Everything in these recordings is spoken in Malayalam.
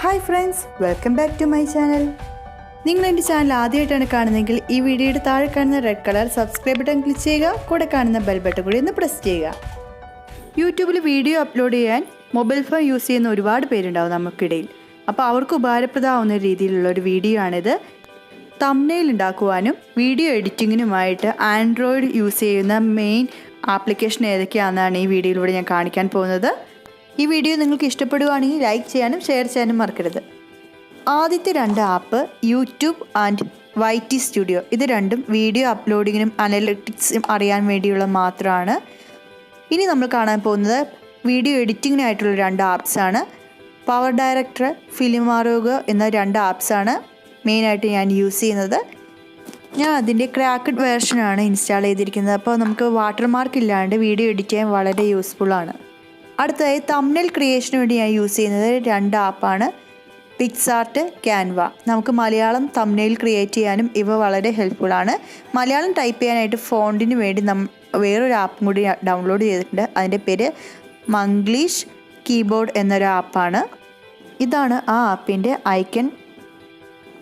Hi friends welcome back to my channel. നിങ്ങൾ എന്റെ ചാനൽ ആദ്യമായിട്ടാണ് കാണുന്നതെങ്കിൽ ഈ വീഡിയോയുടെ താഴെ കാണുന്ന red colour subscribe button click ചെയ്യുക കൂടെ കാണുന്ന ബെൽ ബട്ടൺ കൂടി ഒന്ന് പ്രസ് ചെയ്യുക. യൂട്യൂബിൽ വീഡിയോ അപ്ലോഡ് ചെയ്യാൻ മൊബൈൽ ഫോൺ യൂസ് ചെയ്യുന്ന ഒരുപാട് പേരുണ്ടാവും നമുക്കിടയിൽ. അപ്പോൾ അവർക്ക് ഉപകാരപ്രദമാവുന്ന രീതിയിലുള്ള ഒരു വീഡിയോ ആണിത്. തമ്നെയിൽ ഉണ്ടാക്കുവാനും വീഡിയോ എഡിറ്റിങ്ങിനുമായിട്ട് ആൻഡ്രോയിഡ് യൂസ് ചെയ്യുന്ന മെയിൻ ആപ്ലിക്കേഷൻ ഏതൊക്കെയാണെന്നാണ് ഈ വീഡിയോയിലൂടെ ഞാൻ കാണിക്കാൻ പോകുന്നത്. ഈ വീഡിയോ നിങ്ങൾക്ക് ഇഷ്ടപ്പെടുകയാണെങ്കിൽ ലൈക്ക് ചെയ്യാനും ഷെയർ ചെയ്യാനും മറക്കരുത്. ആദ്യത്തെ രണ്ട് app YouTube and YT studio. ഇത് രണ്ടും വീഡിയോ അപ്ലോഡിങ്ങിനും അനലിറ്റിക്സും അറിയാൻ വേണ്ടിയുള്ള മാത്രമാണ്. ഇനി നമ്മൾ കാണാൻ പോകുന്നത് വീഡിയോ എഡിറ്റിങ്ങിനായിട്ടുള്ള രണ്ട് ആപ്സാണ് പവർ ഡയറക്ടർ ഫിലിം ആരോഗ്യ എന്ന രണ്ട് ആപ്സാണ് മെയിനായിട്ട് ഞാൻ യൂസ് ചെയ്യുന്നത്. ഞാൻ അതിന്റെ ക്രാക്കഡ് വേർഷനാണ് ഇൻസ്റ്റാൾ ചെയ്തിരിക്കുന്നത്. അപ്പോൾ നമുക്ക് വാട്ടർമാർക്ക് ഇല്ലാണ്ട് വീഡിയോ എഡിറ്റ് ചെയ്യാൻ വളരെ യൂസ്ഫുള്ളാണ് അടുത്തതായി തമ്മിൽ ക്രിയേഷന് വേണ്ടി ഞാൻ യൂസ് ചെയ്യുന്നത് രണ്ട് ആപ്പാണ് പിക്സാർട്ട് ക്യാൻവ നമുക്ക് മലയാളം തമ്മിൽ ക്രിയേറ്റ് ചെയ്യാനും ഇവ വളരെ ഹെൽപ്ഫുള്ളാണ് മലയാളം ടൈപ്പ് ചെയ്യാനായിട്ട് ഫോണ്ടിന് വേണ്ടി നം വേറൊരു ആപ്പും കൂടി ഡൗൺലോഡ് ചെയ്തിട്ടുണ്ട്. അതിന്റെ പേര് മംഗ്ലീഷ് കീബോർഡ് എന്നൊരു ആപ്പാണ് ഇതാണ് ആ ആപ്പിന്റെ ഐക്കൺ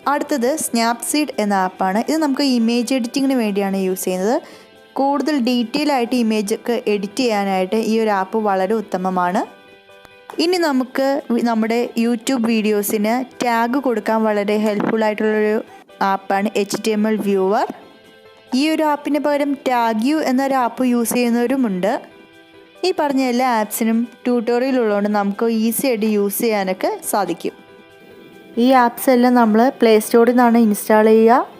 അടുത്തത് സ്നാപ്സീഡ് എന്ന ആപ്പാണ് ഇത് നമുക്ക് ഇമേജ് എഡിറ്റിങ്ങിന് വേണ്ടിയാണ് യൂസ് ചെയ്യുന്നത്. കൂടുതൽ ഡീറ്റെയിൽ ആയിട്ട് ഇമേജ് ഒക്കെ എഡിറ്റ് ചെയ്യാനായിട്ട് ഈ ഒരു ആപ്പ് വളരെ ഉത്തമമാണ്. ഇനി നമുക്ക് നമ്മുടെ യൂട്യൂബ് വീഡിയോസിന് ടാഗ് കൊടുക്കാൻ വളരെ ഹെൽപ്ഫുൾ ആയിട്ടുള്ളൊരു ആപ്പാണ് H T M L viewer ഈ ഒരു ആപ്പിന് പകരം ടാഗ് യു എന്നൊരു ആപ്പ് യൂസ് ചെയ്യുന്നവരുമുണ്ട്. ഈ പറഞ്ഞ എല്ലാ ആപ്സിനും ട്യൂട്ടോറിയൽ ഉള്ളതുകൊണ്ട് നമുക്ക് ഈസി ആയിട്ട് യൂസ് ചെയ്യാനൊക്കെ സാധിക്കും. ഈ ആപ്സ് എല്ലാം നമ്മൾ പ്ലേ സ്റ്റോറിൽ നിന്നാണ് ഇൻസ്റ്റാൾ ചെയ്യുക.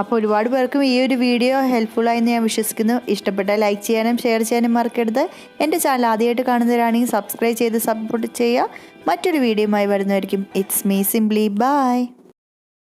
അപ്പോൾ ഒരുപാട് പേർക്കും ഈ ഒരു വീഡിയോ ഹെൽപ്ഫുള്ളായെന്ന് ഞാൻ വിശ്വസിക്കുന്നു. ഇഷ്ടപ്പെട്ട ലൈക്ക് ചെയ്യാനും ഷെയർ ചെയ്യാനും മറക്കരുത്. എന്റെ ചാനൽ ആദ്യമായിട്ട് കാണുന്നവരാണെങ്കിൽ സബ്സ്ക്രൈബ് ചെയ്ത് സപ്പോർട്ട് ചെയ്യുക. മറ്റൊരു വീഡിയോയുമായി വരുന്നതായിരിക്കും ഇറ്റ്സ് മീ സിംപ്ലി ബൈ